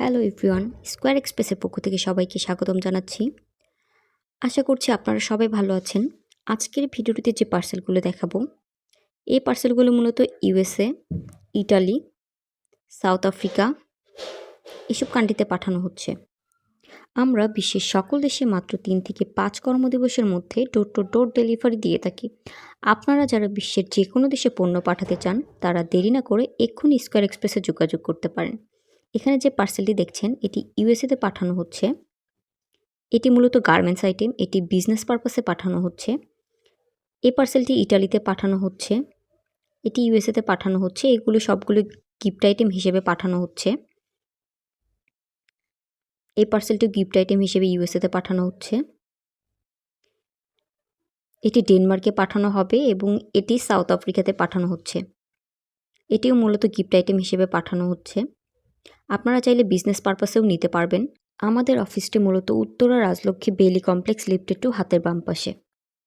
Hello everyone, square এক্সপ্রেসের পক্ষ থেকে সবাইকে স্বাগতম জানাচ্ছি। আশা করছি আপনারা সবাই ভালো আছেন। আজকের ভিডিওটিতে যে পার্সেলগুলো দেখাবো, এই পার্সেলগুলো মূলত ইউএসএ, ইটালি, সাউথ আফ্রিকা এসব কান্ট্রিতে পাঠানো হচ্ছে। আমরা বিশ্বের সকল দেশে মাত্র তিন থেকে পাঁচ কর্মদিবসের মধ্যে ডোর টু ডোর ডেলিভারি দিয়ে থাকি। আপনারা যারা বিশ্বের যে কোনো দেশে পণ্য পাঠাতে চান, তারা দেরি না করে এক্ষুনি স্কোয়ার এক্সপ্রেসে যোগাযোগ করতে পারেন। এখানে যে পার্সেলটি দেখছেন, এটি ইউএসএতে পাঠানো হচ্ছে। এটি মূলত গার্মেন্টস আইটেম এটি বিজনেস পারপাসে পাঠানো হচ্ছে। এই পার্সেলটি ইটালিতে পাঠানো হচ্ছে। এটি ইউএসএতে পাঠানো হচ্ছে। এগুলো সবগুলো গিফট আইটেম হিসেবে পাঠানো হচ্ছে। এই পার্সেলটি গিফট আইটেম হিসেবে ইউএসএতে পাঠানো হচ্ছে। এটি ডেনমার্কে পাঠানো হবে এবং এটি সাউথ আফ্রিকাতে পাঠানো হচ্ছে। এটিও মূলত গিফট আইটেম হিসেবে পাঠানো হচ্ছে। আপনারা চাইলে বিজনেস পারপাসেও নিতে পারবেন। আমাদের অফিসটি মূলত উত্তরা রাজলক্ষ্মী বেলি কমপ্লেক্স লিফটেড টু হাতের বাম পাশে।